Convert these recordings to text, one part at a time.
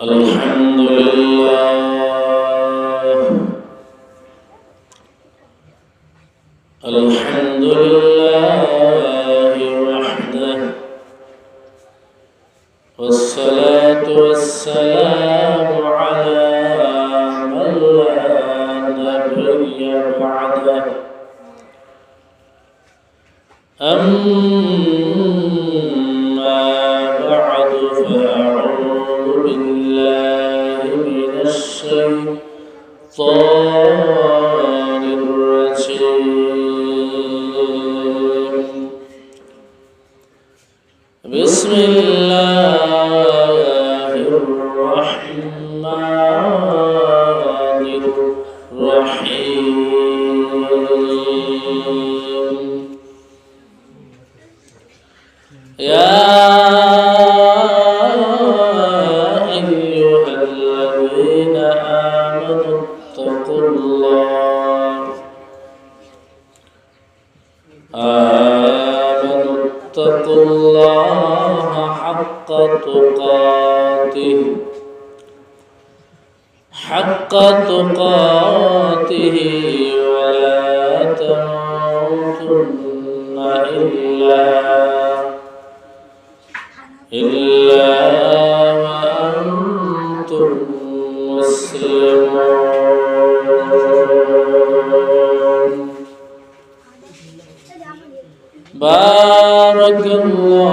الحمد لله. الحمد لله وحده. والصلاة والسلام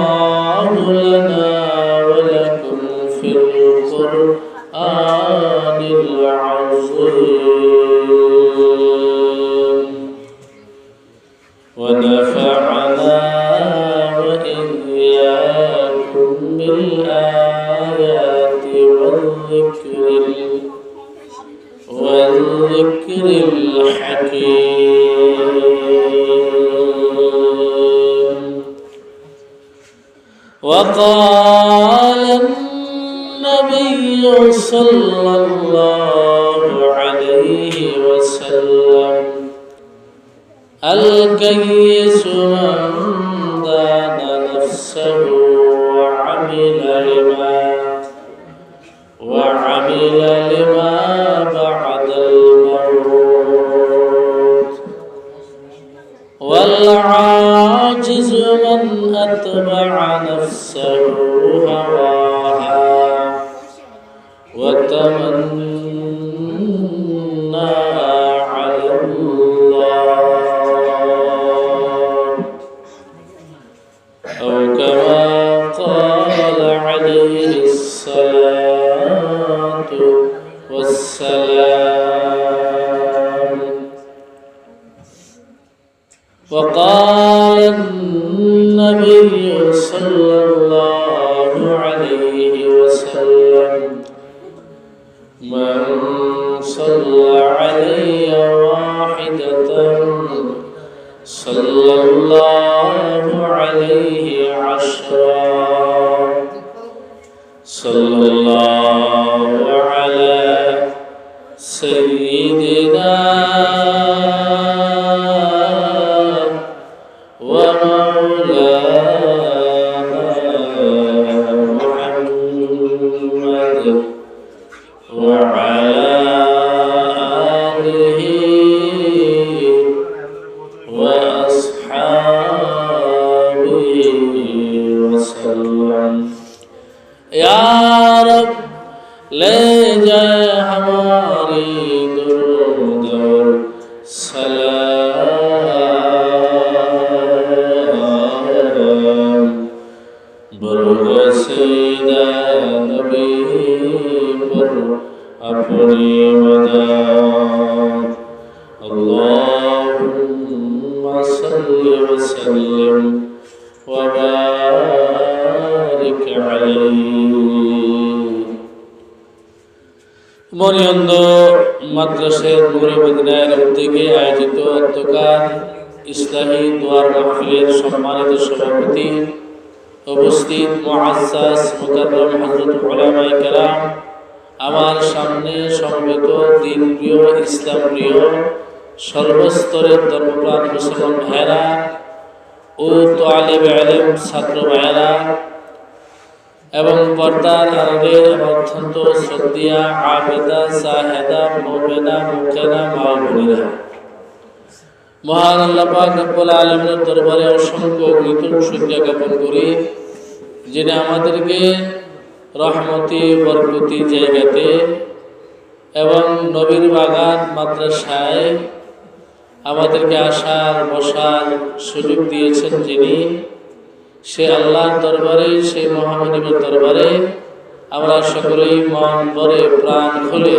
아 صلى الله عليه عشرا صلى الله على سيدنا نبی پر اپنی مدد اللهم صل وسلم وبارك عليه মনিয়ন্দ মাদ্রাসের মুরে মদিনায়ের উদ্যোগে আয়োজিত অন্তকাল সম্মানিত সভাপতি উপস্থিত মুআজ্জাজ মুকাররম হযরত উলামায়ে কেরাম, আমার সামনে সমবেত দিন প্রিয় ইসলাম প্রিয়, সর্বস্তরের ধর্মপ্রাণ মুসলমান ভাইরা ও তোয়ালিব আলেম ছাত্র ভাইরা এবং পর্দার আড়ালে আমার অত্যন্ত শ্রদ্ধিয়া আবেদা, সাহেদা, মোমেনা মুখেনা মা বোনেরা মহান আল্লাহ পাক রব্বুল আলামিনের দরবারে অসংখ্য কৃতজ্ঞ শুকরিয়া জ্ঞাপন করি, যিনি আমাদেরকে রহমতি, বরকতি জায়গাতে এবং নবীর বাগান মাদ্রাসায় আমাদেরকে আসার, বসার সুযোগ দিয়েছেন যিনি। সে আল্লাহর দরবারে, সেই মহামনিবের দরবারে আমরা সকলেই মন ভরে, প্রাণ খুলে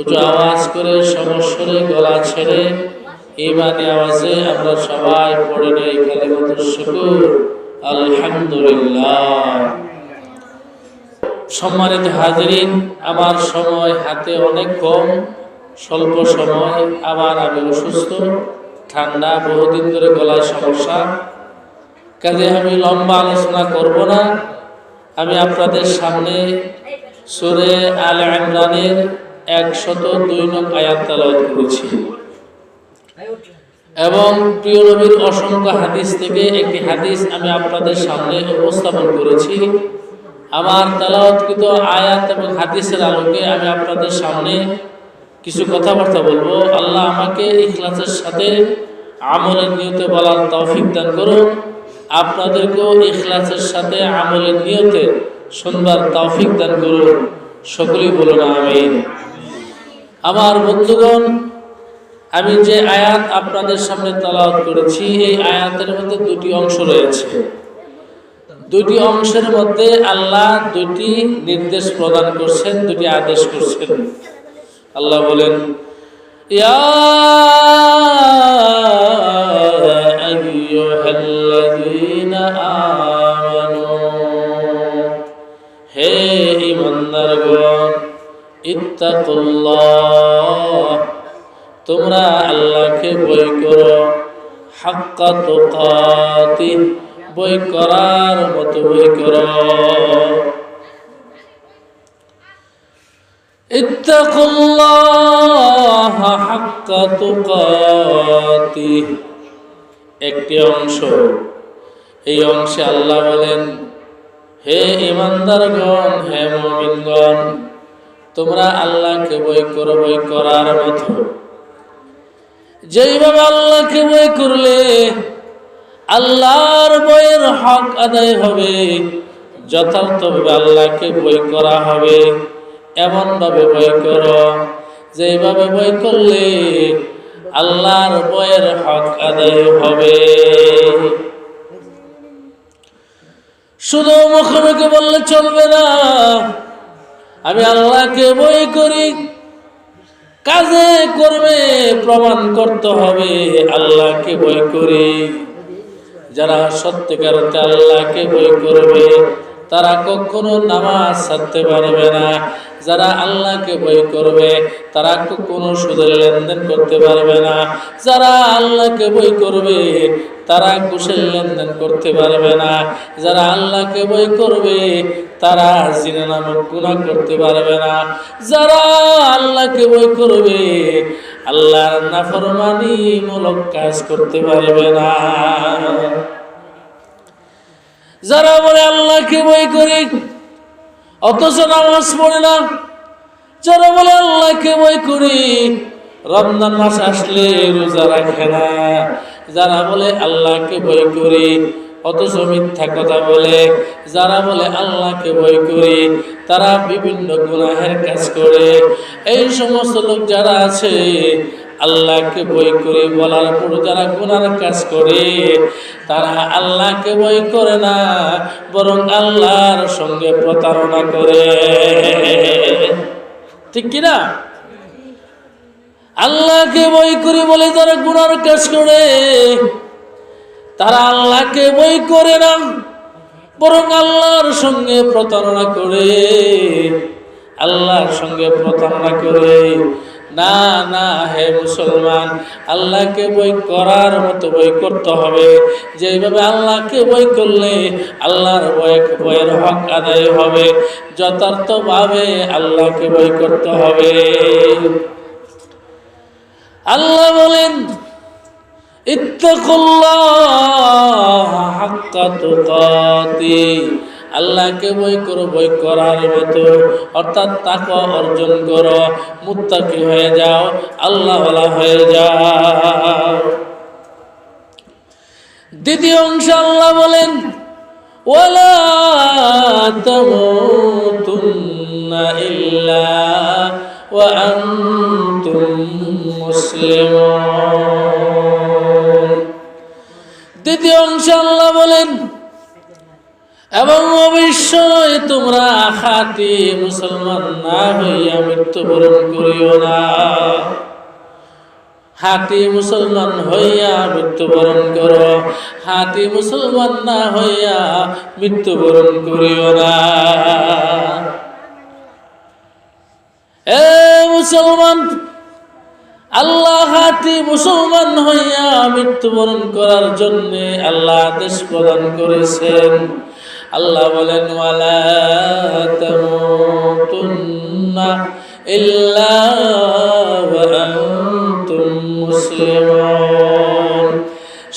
উঁচু আওয়াজ করে সমস্যরে গলা ছেড়ে ইমানে আওয়াজে আমরা সবাই পড়ে নেই কালিমাতুর শুকুর। আলহামদুলিল্লাহ। সম্মানিত হাজিরিন, আমার সময় হাতে অনেক কম, স্বল্প সময়, আবার আমি অসুস্থ, ঠান্ডা, বহুদিন ধরে গলায় সমস্যা। কাজে আমি লম্বা আলোচনা করব না। আমি আপনাদের সামনে সুরে আল ইমরানের একশত দুই নং আয়াত তালাওয়াত করেছি। এবং প্রিয় নবীর অসংখ্য হাদিস থেকে একটি হাদিস আমি আপনাদের সামনে উপস্থাপন করেছি। আমার তালাওয়াতকৃত আয়াত এবং হাদিসের আলোকে আমি আপনাদের সামনে কিছু কথাবার্তা বলব। আল্লাহ আমাকে ইখলাসের সাথে আমলের নিয়তে বলার তৌফিক দান করুন। আপনাদেরকেও ইখলাসের সাথে আমলের নিয়তে শুনবার তৌফিক দান করুন। সকলেই বলুন, আমিন। আমার বন্ধুগণ আমি যে আয়াত আপনাদের সামনে তালাওয়াত করেছি, এই আয়াতের মধ্যে দুটি অংশ রয়েছে। দুটি অংশের মধ্যে আল্লাহ দুটি নির্দেশ প্রদান করছেন, দুটি আদেশ করছেন। আল্লাহ বলেন হে ঈমানদারগণ, ইত্তাকুল্লাহ তোমরা আল্লাহকে বই করো। হাক্কা বই করার মতো বই করো। একটি অংশ। এই অংশে আল্লাহ বলেন, হে ইমানদারগণ হে মুমিনগণ, তোমরা আল্লাহকে বই করো, বই করার মতো। যেইভাবে আল্লাহকে বই করলে আল্লাহর বইয়ের হক আদায় হবে, যথার্থভাবে আল্লাহকে বই করা হবে। এমনভাবে বই করো, যেইভাবে বই করলে আল্লাহর বইয়ের হক আদায় হবে। শুধু মুখে মুখে বললে চলবে না, আমি আল্লাহকে বই করি। কাজে করবে প্রমাণ করতে হবে আল্লাহকে বই করে। যারা সত্যিকার আল্লাহকে বই করবে তারা কখনো নামাজ ছাড়তে পারবে না। যারা আল্লাহকে বই করবে, তারা কখনো সুদের লেনদেন করতে পারবে না। যারা আল্লাহকে বই করবে, তারা কুশের লেনদেন করতে পারবে না। যারা আল্লাহকে বই করবে, তারা জিনা নামক গুণা করতে পারবে না। যারা আল্লাহকে বই করবে, আল্লাহর নাফরমানি মূলক কাজ করতে পারবে না। যারা বলে আল্লাহকে বই করি, অথচ নামাজ পড়ে না, যারা বলে আল্লাহকে বই করি, রমজান মাস আসলে রোজা রাখে না। যারা বলে আল্লাহকে বই করি, অথচ মিথ্যা কথা বলে, যারা বলে আল্লাহকে বই করি, তারা বিভিন্ন গুনাহের কাজ করে। এই সমস্ত লোক যারা আছে আল্লাহকে বই করে বলার পর যারা গুনার কাজ করে, তারা আল্লাহকে বই করে না, বরং আল্লাহর সঙ্গে প্রতারণা করে। ঠিক কিনা আল্লাহকে বই করে বলে যারা গুনার কাজ করে, তারা আল্লাহকে বই করে না, বরং আল্লাহর সঙ্গে প্রতারণা করে। আল্লাহর সঙ্গে প্রতারণা করে। না না, হে মুসলমান, আল্লাহকে বই করার মতো বই করতে হবে। যেভাবে আল্লাহকে বই করলে আল্লাহর বই বইয়ের হক আদায় হবে, যথার্থভাবে আল্লাহকে বই করতে হবে। আল্লাহ বলেন, ইত্তাকুল্লাহ হাক্কা তুকাতি। আল্লাহকে বই করো বই করার মতো। অর্থাৎ তাকে অর্জন করো, মুত্তাকি হয়ে যাও আল্লাহ হয়ে যাও। দ্বিতীয় অংশ আল্লাহ বলেন ইল্লা ওয়া দ্বিতীয় অংশ আল্লাহ বলেন এবং অবশ্যই তোমরা খাতি মুসলমান না হইয়া মৃত্যুবরণ করিও না। হাতি মুসলমান হইয়া মৃত্যুবরণ করো। হাতি মুসলমান না হইয়া মৃত্যুবরণ করিও না। এ মুসলমান, আল্লাহ হাতি মুসলমান হইয়া মৃত্যুবরণ করার জন্য আল্লাহ আদেশ প্রদান করেছেন। আল্লাহ বলেন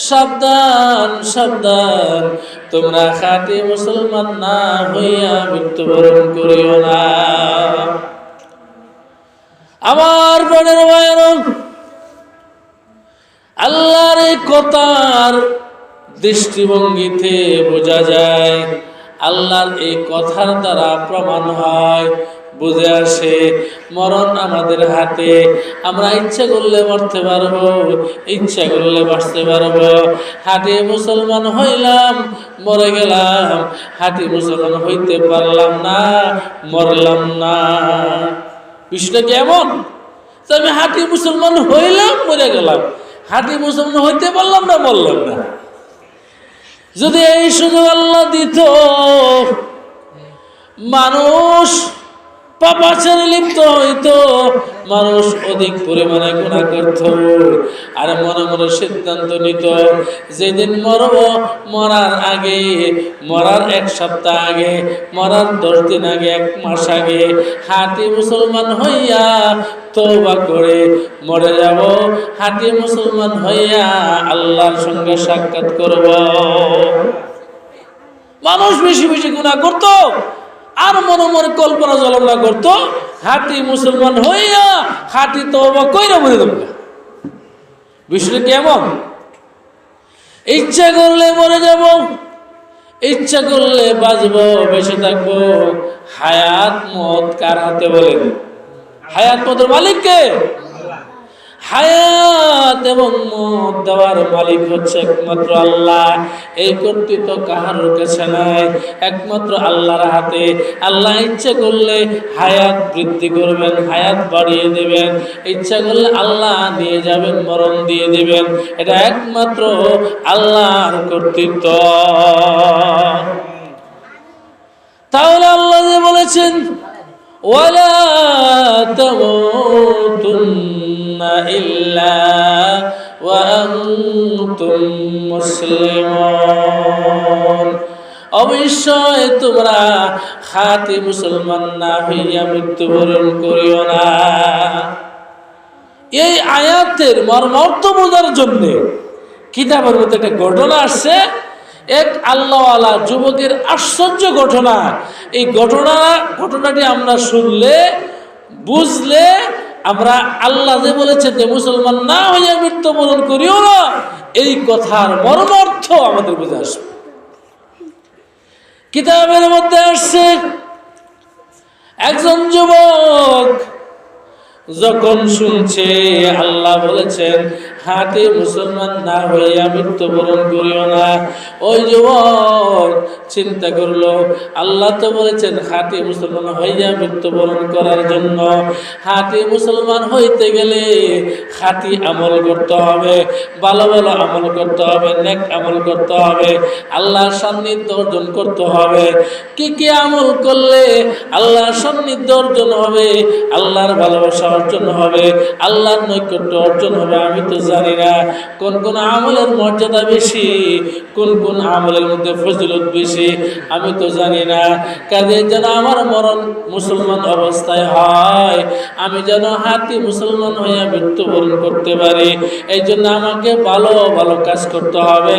সাবধান সাবধান, তোমরা খাঁটি মুসলমান না হইয়া মৃত্যুবরণ করিও না। আমার বোনের ভাইয়ের আল্লাহর কথার দৃষ্টিভঙ্গিতে বোঝা যায়, আল্লাহর এই কথার দ্বারা প্রমাণ হয়। বুঝে আসে, মরণ আমাদের হাতে, আমরা ইচ্ছা করলে মরতে পারব, ইচ্ছা করলে বাঁচতে পারব। হাটে মুসলমান হইলাম, মরে গেলাম, হাটে মুসলমান হইতে পারলাম না, মরলাম না। বিষয়টা কেমন আমি হাটি মুসলমান হইলাম, মরে গেলাম, হাটি মুসলমান হইতে পারলাম না, মরলাম না। যদি এই সুযোগ আল্লাহ দিত মানুষ পাপাচারে লিপ্ত হইতো, মানুষ অধিক পরিমাণে গুণা করত। আর মনে মনে সিদ্ধান্ত নিত, যেদিন মরব, মরার আগে, মরার এক সপ্তাহ আগে, মরার দশ দিন আগে, এক মাস আগে, হাতি মুসলমান হইয়া তওবা করে মরে যাব। হাতি মুসলমান হইয়া আল্লাহর সঙ্গে সাক্ষাৎ করব। মানুষ বেশি বেশি গুণা করতো। আর মনে মনে কল্পনা জল্পনা করতো, হাতি মুসলমান হইয়া হাতি তো কইরা মরে দেব বিষয়টা কেমন? ইচ্ছা করলে মরে যাব, ইচ্ছা করলে বাঁচবো, বেঁচে থাকব। হায়াত মত কার হাতে বলেন? হায়াত মতের মালিককে? হায়াত এবং মত দেওয়ার মালিক হচ্ছে একমাত্র আল্লাহ। এই কর্তৃত্ব কাহার কাছে নাই। একমাত্র আল্লাহর হাতে। আল্লাহ ইচ্ছে করলে হায়াত বৃদ্ধি করবেন, হায়াত বাড়িয়ে দেবেন। ইচ্ছা করলে আল্লাহ দিয়ে যাবেন, মরণ দিয়ে দেবেন। এটা একমাত্র আল্লাহর কর্তৃত্ব। তাহলে আল্লাহ যে বলেছেন, ওয়ালা তামুতুন إلا وأنتم مسلمون অবশ্যই তোমরা খাতি মুসলমান না হইয়া মৃত্যুবরণ করিও না এই আয়াতের মর্মার্থ বোঝার জন্য কিতাবের মধ্যে একটা ঘটনা আসছে এক আল্লাহওয়ালা যুবকের আশ্চর্য ঘটনা এই ঘটনা ঘটনাটি আমরা শুনলে বুঝলে আমরা আল্লাহ যে বলেছেন যে মুসলমান না হইয়া মৃত্যুবরণ করিও না, এই কথার মর্মার্থ আমাদের বুঝে আসবে। কিতাবের মধ্যে আসছে, একজন যুবক যখন শুনছে, আল্লাহ বলেছেন হাতে মুসলমান না হইয়া মৃত্যুবরণ করিও না। ওই যুবক চিন্তা করল, আল্লাহ তো বলেছেন, হাতে মুসলমান হইয়া মৃত্যুবরণ করার জন্য। হাতে মুসলমান হইতে গেলে হাতি আমল করতে হবে, ভালো ভালো আমল করতে হবে, নেক আমল করতে হবে, আল্লাহর সান্নিধ্য অর্জন করতে হবে। কি কি আমল করলে আল্লাহর সান্নিধ্য অর্জন হবে, আল্লাহর ভালোবাসা অর্জন হবে, আল্লাহর নৈকট্য অর্জন হবে, আমি তো জানি না। কোন কোন আমলের মর্যাদা বেশি, কোন কোন আমলের মধ্যে ফজিলত বেশি, আমি তো জানি না। কাজে যেন আমার মরণ মুসলমান অবস্থায় হয়, আমি যেন হাতি মুসলমান হইয়া মৃত্যুবরণ করতে পারি এই জন্য আমাকে ভালো ভালো কাজ করতে হবে,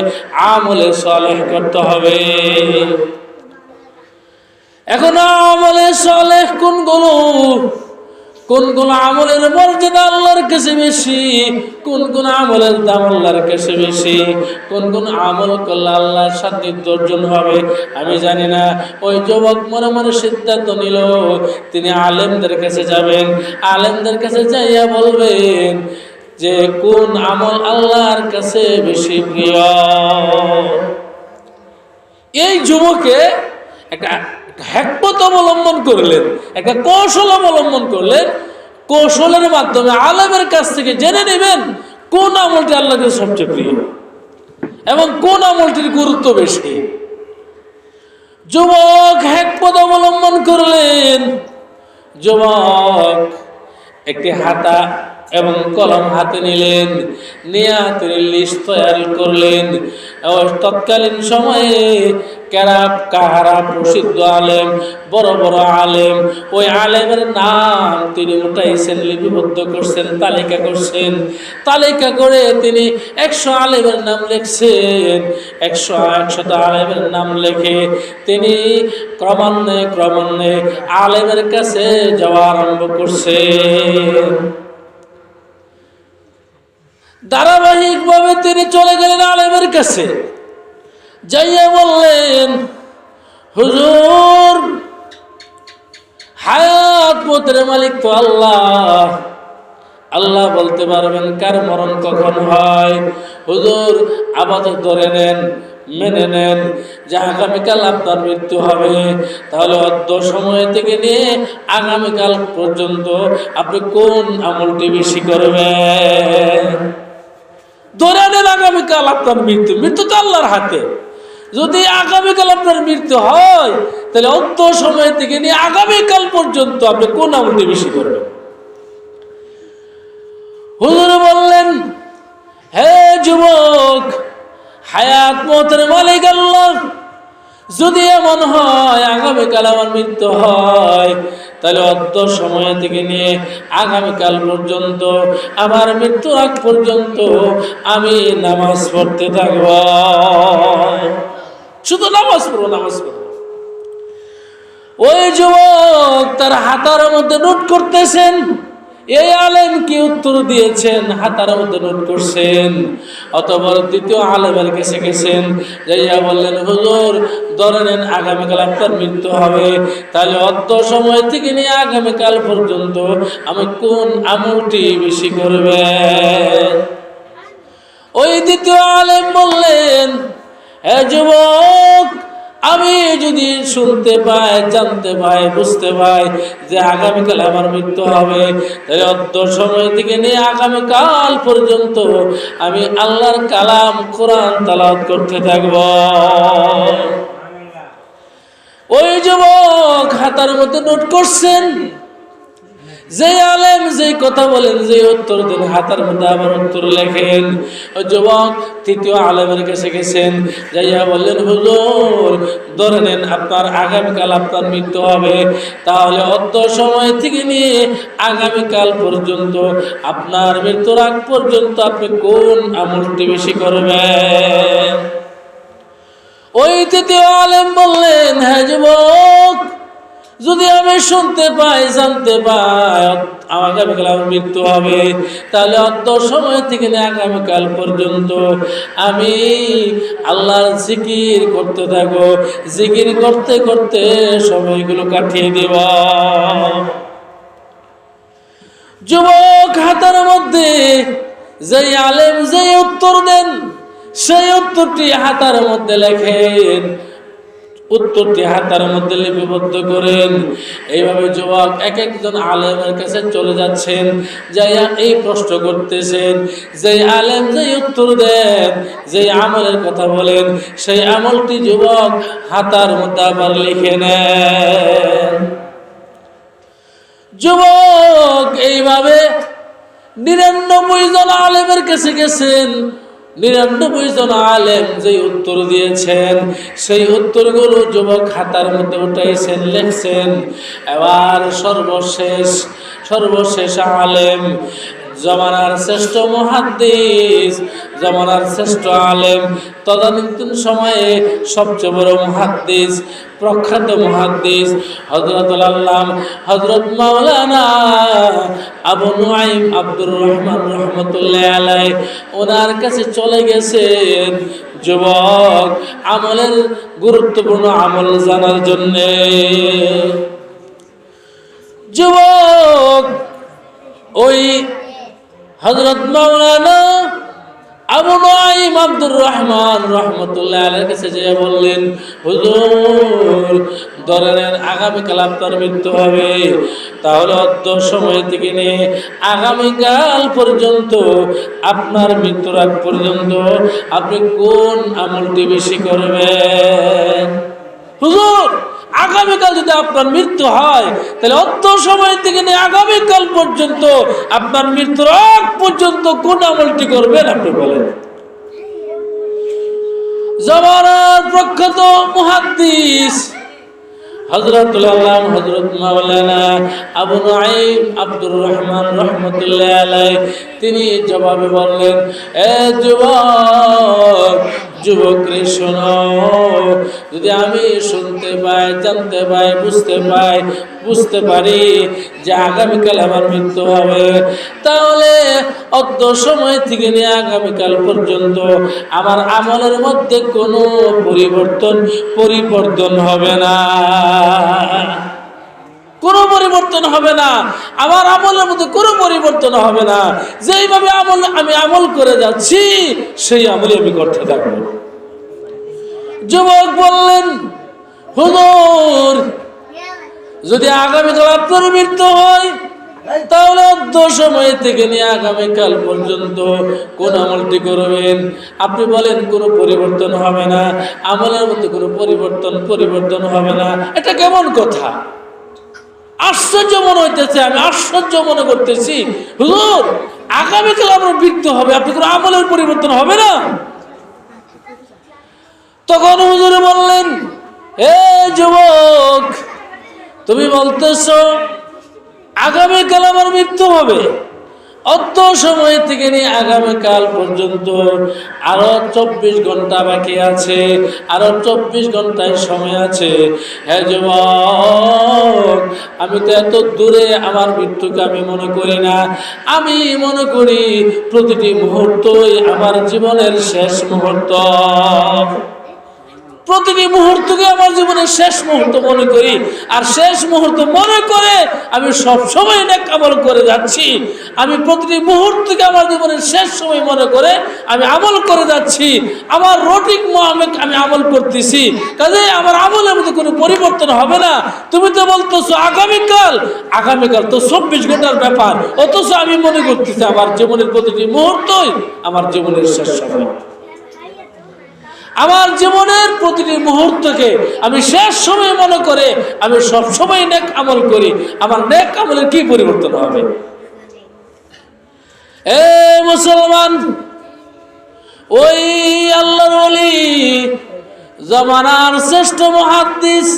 আমলে সলেহ করতে হবে। এখন আমলে সালেহ কোনগুলো? কোন কোন আমলের মর্যাদা আল্লাহর কাছে বেশি? কোন কোন আমলের দাম আল্লাহর কাছে বেশি? কোন কোন আমল করলে আল্লাহর সান্নিধ্য অর্জন হবে? আমি জানি না। ওই যুবক মনে মনে সিদ্ধান্ত নিল, তিনি আলেমদের কাছে যাবেন। আলেমদের কাছে যাইয়া বলবেন যে, কোন আমল আল্লাহর কাছে বেশি প্রিয়? এই যুবকে একটা হ্যাকমত অবলম্বন করলেন, একটা কৌশল অবলম্বন করলেন, কৌশলের মাধ্যমে আলেমের কাছ থেকে জেনে নেবেন কোন আমলটি আল্লাহকে সবচেয়ে প্রিয় এবং কোন আমলটির গুরুত্ব বেশি। যুবক হ্যাকমত অবলম্বন করলেন। যুবক একটি হাতা এবং কলম হাতে নিলেন, নিয়ে তিনি লিস্ট তৈরি করলেন। তৎকালীন সময়ে ক্যারাপ কাহারা প্রসিদ্ধ আলেম, বড় বড় আলেম। ওই আলেমের নাম তিনি উঠাইছেন লিপিবদ্ধ করছেন, তালিকা করছেন। তালিকা করে তিনি একশো আলেমের নাম লিখছেন। একশো, একশত আলেমের নাম লেখে তিনি ক্রমান্বয়ে ক্রমান্বয়ে আলেমের কাছে যাওয়া আরম্ভ করছেন। ধারাবাহিকভাবে তিনি চলে গেলেন আলেমের কাছে। যাইয়া বললেন, হুজুর, হায়াত মতের মালিক তো আল্লাহ। আল্লাহ বলতে পারবেন কার মরণ কখন হয়। হুজুর আপাতত ধরে নেন, মেনে নেন যে আগামীকাল আপনার মৃত্যু হবে। তাহলে অর্ধ সময় থেকে নিয়ে আগামীকাল পর্যন্ত আপনি কোন আমলটি বেশি করবেন? ধরে নেন আগামীকাল আপনার মৃত্যু মৃত্যু তো আল্লাহর হাতে। যদি আগামীকাল আপনার মৃত্যু হয়, তাহলে অন্ত সময় থেকে নিয়ে আগামীকাল পর্যন্ত আপনি কোন আমলটি বেশি করবেন? হুজুর বললেন, হে যুবক, হায়াত মতের মালিক আল্লাহ, যদি এমন হয় আগামীকাল আমার মৃত্যু হয়, তাহলে অর্ধ সময় থেকে নিয়ে আগামীকাল পর্যন্ত, আমার মৃত্যু আগ পর্যন্ত আমি নামাজ পড়তে থাকব। শুধু নামাজ পড়ব নামাজ পড়ব ওই যুবক তার হাতার মধ্যে নোট করতেছেন। এই আলেম কি উত্তর দিয়েছেন? হাতার মধ্যে নোট করছেন। অতবার দ্বিতীয় আলেমের কাছে গেছেন। যাইয়া বললেন, হুজুর, ধরে নেন আগামীকাল আপনার মৃত্যু হবে। তাহলে অর্ধ সময় থেকে নিয়ে আগামীকাল পর্যন্ত আমি কোন আমলটি বেশি করবে ওই দ্বিতীয় আলেম বললেন যুবক আমি যদি শুনতে পাই জানতে পাই বুঝতে পাই যে আগামীকাল আমার মৃত্যু হবে তাহলে অর্ধ সময় থেকে নিয়ে আগামীকাল পর্যন্ত আমি আল্লাহর কালাম কোরআন তালাত করতে থাকব। ওই যুবক হাতার মধ্যে নোট করছেন যে আলেম যে কথা বলেন, যে উত্তর দেন, হাতার মধ্যে আবার উত্তর লেখেন। যুবক, তৃতীয় আলেমের কাছে গেছেন, যাইয়া বললেন, হুজুর, ধরে নেন আপনার আগামীকাল আপনার মৃত্যু হবে। তাহলে অত সময় থেকে নিয়ে আগামীকাল পর্যন্ত, আপনার মৃত্যুর আগ পর্যন্ত আপনি কোন আমলটি বেশি করবেন? ওই তৃতীয় আলেম বললেন হ্যাঁ যুবক যদি আমি শুনতে পাই, জানতে পাই আগামীকাল আমার মৃত্যু হবে। তাহলে অত সময় থেকে নিয়ে আগামীকাল পর্যন্ত আমি আল্লাহর জিকির করতে থাকব। জিকির করতে করতে সময়গুলো কাটিয়ে দেব। যুবক হাতের মধ্যে যেই আলেম যেই উত্তর দেন, সেই উত্তরটি হাতার মধ্যে লেখেন উত্তরটি হাতার মধ্যে লিপিবদ্ধ করেন। এইভাবে যুবক এক একজন আলেমের কাছে চলে যাচ্ছেন, যাইয়া এই প্রশ্ন করতেছেন যে আলেম যে উত্তর দেন যে আমলের কথা বলেন, সেই আমলটি যুবক হাতার মধ্যে আবার লিখে নেন। যুবক এইভাবে নিরানব্বই জন আলেমের কাছে গেছেন। নিরানব্বই জন আলেম যে উত্তর দিয়েছেন, সেই উত্তরগুলো যুবক খাতার মধ্যে উঠাইছেন, লিখছেন। এবার সর্বশেষ সর্বশেষ আলেম জমানার শ্রেষ্ঠ মহাদ্দিস, জমানার শ্রেষ্ঠ আলেম। তদানীন্তন সময়ে সবচেয়ে বড় মহাদ্দিস, প্রখ্যাত মহাদ্দিস হজরত আল্লাহ হজরত মাওলানা আবু নুআইম আব্দুর রহমান রহমতুল্লাহ আলাই ওনার কাছে চলে গেছেন যুবক আমলের গুরুত্বপূর্ণ আমল জানার জন্যে। যুবক, ওই হজরত মাওলানা আবু নাইম আব্দুর রহমান রহমতুল্লাহ আলের কাছে যে বললেন, হুজুর ধরেন আগামীকাল আপনার মৃত্যু হবে। তাহলে অর্ধ সময় থেকে নিয়ে আগামীকাল পর্যন্ত আপনার মৃত্যুর আগ পর্যন্ত আপনি কোন আমলটি বেশি করবেন? হুজুর আগামীকাল যদি আপনার মৃত্যু হয়, তাহলে অত সময় থেকে নিয়ে আগামীকাল পর্যন্ত আপনার মৃত্যুর আগ পর্যন্ত কোন আমলটি করবেন আপনি বলেন। প্রখ্যাত আবু আব্দুর রহমান তিনি জবাবে বললেন, এ যুবক যুবক শোনো। যদি আমি শুনতে পাই, জানতে পাই, বুঝতে পাই, বুঝতে পারি যে আগামীকাল আমার মৃত্যু হবে, তাহলে অত সময় থেকে নিয়ে আগামীকাল পর্যন্ত আমার আমলের মধ্যে কোনো পরিবর্তন পরিবর্তন হবে না। কোনো পরিবর্তন হবে না। আমার আমলের মধ্যে কোনো পরিবর্তন হবে না। যেইভাবে আমল আমি আমল করে যাচ্ছি, সেই আমলে আমি করতে থাকব। যুবক বললেন, হুজুর, যদি আগামীকাল আপনার মৃত্যু হয়, তাহলে অর্ধ সময় থেকে নিয়ে আগামীকাল পর্যন্ত কোন আমলটি করবেন। আপনি বলেন, কোনো পরিবর্তন হবে না। আমলের মধ্যে কোনো পরিবর্তন পরিবর্তন হবে না। এটা কেমন কথা? আশ্চর্য মনে হইতেছে, আমি আশ্চর্য মনে করতেছি। হুজুর, আগামীকাল আমার মৃত্যু হবে, আপনি কোনো আমলের পরিবর্তন হবে না? তখন হুজুরে বললেন হে যুবক, তুমি বলতেছ, আগামীকাল আমার মৃত্যু হবে। অত সময় থেকে নিয়ে আগামীকাল পর্যন্ত আরও চব্বিশ ঘণ্টা বাকি আছে, আরও চব্বিশ ঘন্টায় সময় আছে। হ্যাঁ যুবক, আমি তো এত দূরে আমার মৃত্যুকে আমি মনে করি না। আমি মনে করি প্রতিটি মুহূর্তই আমার জীবনের শেষ মুহূর্ত। প্রতিটি মুহূর্তকে আমার জীবনের শেষ মুহূর্ত মনে করি। আর শেষ মুহূর্ত মনে করে আমি সব সময় নেক আমল করে যাচ্ছি। আমি প্রতিটি মুহূর্তকে আমার জীবনের শেষ সময় মনে করে আমি আমল করে যাচ্ছি। আমার রোটিক মোহামেক আমি আমল করতেছি। কাজে আমার আমলের মধ্যে কোনো পরিবর্তন হবে না। তুমি তো বলতেছো আগামীকাল। আগামীকাল তো চব্বিশ ঘণ্টার ব্যাপার। অথচ আমি মনে করতেছি আমার জীবনের প্রতিটি মুহূর্তই আমার জীবনের শেষ সময়। আমার জীবনের প্রতিটি মুহূর্তকে আমি শেষ সময় মনে করে, আমি সব সময় নেক আমল করি। আমার নেক আমলের কি পরিবর্তন হবে? এ মুসলমান, ওই আল্লাহর ওলি, জমানার শ্রেষ্ঠ মহাদ্দিস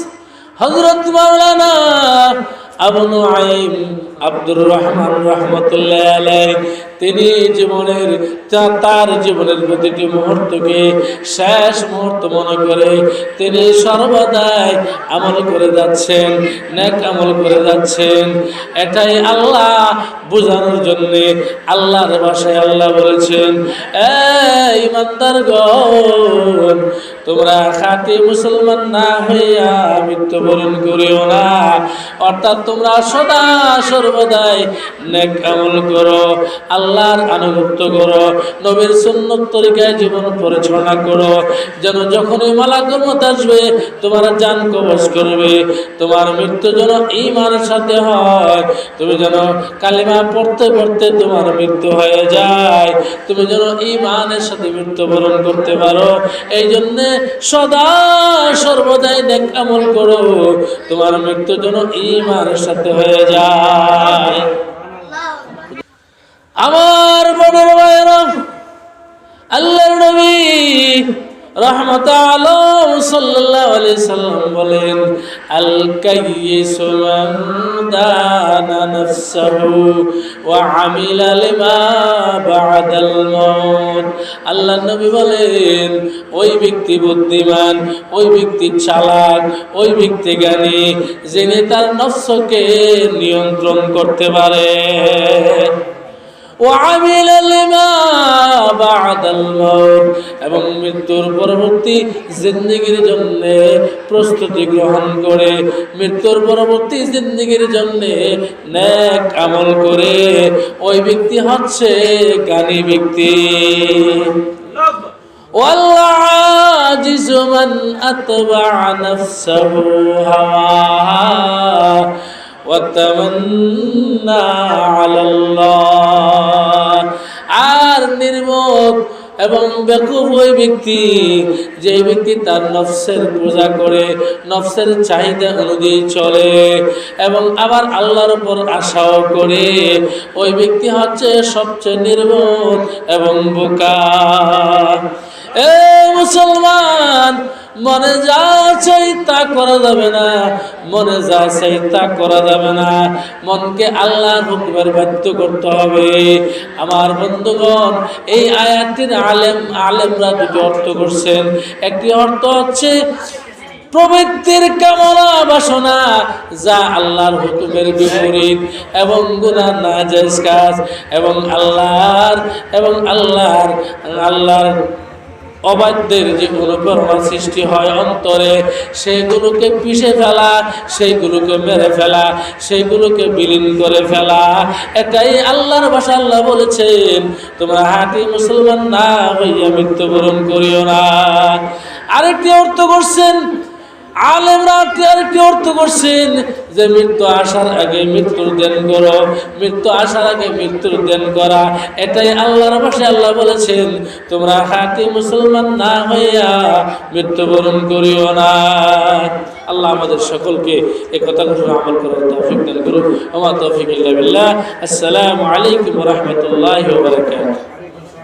হজরত মাওলানা আবু নুআইম আব্দুর রহমান রহমতুল্লাহ আলাই তিনি জীবনের তার জীবনের প্রতিটি মুহূর্তকে শেষ মুহূর্ত মনে করে তিনি সর্বদাই আমল করে যাচ্ছেন, নেক আমল করে যাচ্ছেন। এটাই আল্লাহ বোঝানোর জন্যে আল্লাহর ভাষায় আল্লাহ বলেছেন এই ইমানদার গণ তোমরা খাঁটি মুসলমান না হইয়া মৃত্যুবরণ করিও না। অর্থাৎ তোমরা সদা সর্বদাই নেক আমল করো, আল্লাহর আনুগত্য করো, নবীর সুন্নত তরিকায় জীবন পরিচালনা করো। যেন যখনই মালাকুল মত আসবে, তোমার জান কবজ করবে, তোমার মৃত্যু যেন ইমানের সাথে হয়। তুমি যেন কালিমা পড়তে পড়তে তোমার মৃত্যু হয়ে যায়। তুমি যেন ইমানের সাথে মৃত্যুবরণ করতে পারো। এই জন্যে সদা সর্বদাই দেখ আমল করো। তোমার মৃত্যু যেন ইমানের সাথে হয়ে যায়। আমার মনের আল্লাহর নবী রহমত সাল্লাম বলেন, আল আল্লাহ নবী বলেন, ওই ব্যক্তি বুদ্ধিমান, ওই ব্যক্তি চালাক, ওই ব্যক্তি জ্ঞানী, যিনি তার নস্যকে নিয়ন্ত্রণ করতে পারে। وعمل لما بعد الموت এবং মৃত্যুর পরবর্তী জিন্দগির জন্য প্রস্তুতি গ্রহণ করে মৃত্যুর পরবর্তী জিন্দগির জন্য নেক আমল করে ওই ব্যক্তি হচ্ছে জ্ঞানী ব্যক্তি والعاجز من أتبع نفسه هواها وتمنى على الله আর নির্মোহ এবং বেকুব ওই ব্যক্তি যে ব্যক্তি তার নফসের পূজা করে, নফসের চাহিদা অনুযায়ী চলে এবং আবার আল্লাহর উপর আশাও করে। ওই ব্যক্তি হচ্ছে সবচেয়ে নির্বোধ এবং বোকা। এ মুসলমান, মনে যা চাই তা করা যাবে না। মনে যা চাই তা করা যাবে না। মনকে আল্লাহর হুকুমের বাধ্য করতে হবে। আমার বন্ধুগণ, এই আয়াতটির আলেম, আলেমরা দুটি অর্থ করছেন। একটি অর্থ হচ্ছে প্রবৃত্তির কামনা বাসনা যা আল্লাহর হুকুমের বিপরীত এবং গুনাহ নাজায়েজ কাজ এবং আল্লাহর এবং আল্লাহর আল্লাহর অবাধ্যের যে অনুপ্রেরণা সৃষ্টি হয় অন্তরে সেইগুলোকে পিষে ফেলা সেইগুলোকে মেরে ফেলা সেইগুলোকে বিলীন করে ফেলা। এটাই আল্লাহর ভাষা, আল্লাহ বলেছেন, তোমরা হাতি, মুসলমান না হইয়া মৃত্যুবরণ করিও না। আরেকটি অর্থ করছেন আলেমরা আরেকটি অর্থ করছেন? যে মৃত্যু আসার আগে মৃত্যুর দেন করো, মৃত্যু আসার আগে মৃত্যুর দেন করা, এটাই আল্লাহর ভাষায় আল্লাহ বলেছেন। তোমরা হাতি মুসলমান না হইয়া মৃত্যুবরণ করিও না। আল্লাহ আমাদের সকলকে এ কথাগুলো আমল করার তৌফিক দান করুন আমার তৌফিক আসসালামু আলাইকুম রাহমাতুল্লাহি